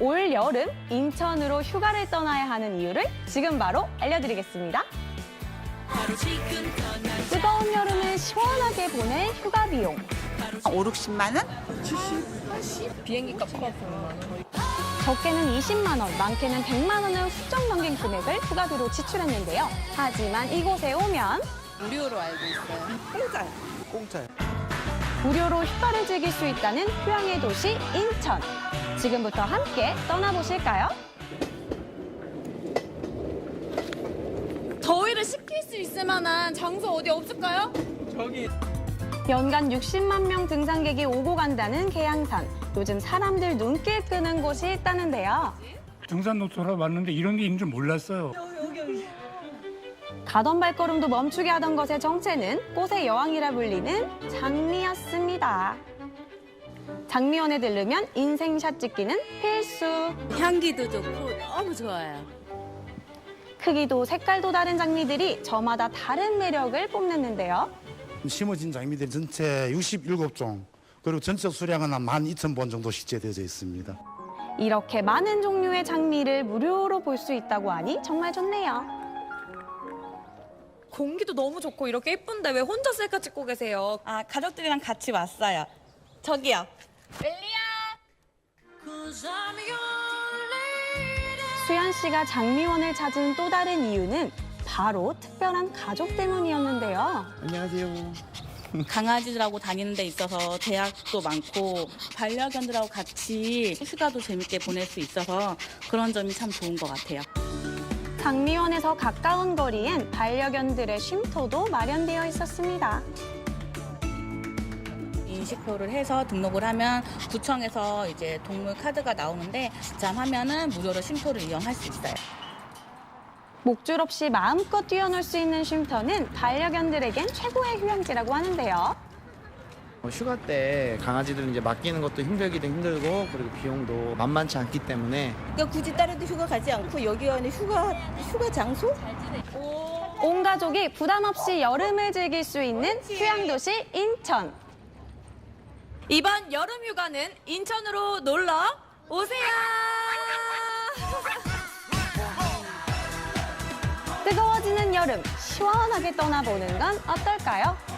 올 여름 인천으로 휴가를 떠나야 하는 이유를 지금 바로 알려드리겠습니다. 뜨거운 여름을 시원하게 보낼 휴가 비용. 5, 60만 원? 적게는 20만 원, 많게는 100만 원을 훌쩍 넘긴 금액을 휴가비로 지출했는데요. 하지만 이곳에 오면 무료로 알고 있어요. 공짜요. 공짜요. 무료로 휴가를 즐길 수 있다는 휴양의 도시 인천. 지금부터 함께 떠나보실까요? 더위를 식힐 수 있을 만한 장소 어디 없을까요? 연간 60만 명 등산객이 오고 간다는 계양산. 요즘 사람들 눈길 끄는 곳이 있다는데요. 등산 노트라 왔는데 이런 게 있는 줄 몰랐어요. 가던 발걸음도 멈추게 하던 것의 정체는 꽃의 여왕이라 불리는 장미였습니다. 장미원에 들르면 인생샷 찍기는 필수. 향기도 좋고 너무 좋아요. 크기도 색깔도 다른 장미들이 저마다 다른 매력을 뽐냈는데요. 심어진 장미들이 전체 67종 그리고 전체 수량은 한 12,000본 정도 식재되어져 있습니다. 이렇게 많은 종류의 장미를 무료로 볼 수 있다고 하니 정말 좋네요. 공기도 너무 좋고 이렇게 예쁜데 왜 혼자 셀카 찍고 계세요? 아, 가족들이랑 같이 왔어요. 저기요. 수연 씨가 장미원을 찾은 또 다른 이유는 바로 특별한 가족 때문이었는데요. 안녕하세요. 강아지들하고 다니는 데 있어서 대학도 많고 반려견들하고 같이 휴가도 재밌게 보낼 수 있어서 그런 점이 참 좋은 것 같아요. 장미원에서 가까운 거리엔 반려견들의 쉼터도 마련되어 있었습니다. 인식표를 해서 등록을 하면 구청에서 이제 동물 카드가 나오는데 지참하면은 무료로 쉼터를 이용할 수 있어요. 목줄 없이 마음껏 뛰어놀 수 있는 쉼터는 반려견들에겐 최고의 휴양지라고 하는데요. 어, 휴가 때 강아지들 이제 맡기는 것도 힘들기도 힘들고 그리고 비용도 만만치 않기 때문에 그러니까 굳이 다른 데 휴가 가지 않고 여기 안에 휴가 휴가 장소? 온 가족이 부담 없이 여름을 즐길 수 있는 휴양도시 인천. 이번 여름 휴가는 인천으로 놀러 오세요. 뜨거워지는 여름 시원하게 떠나보는 건 어떨까요?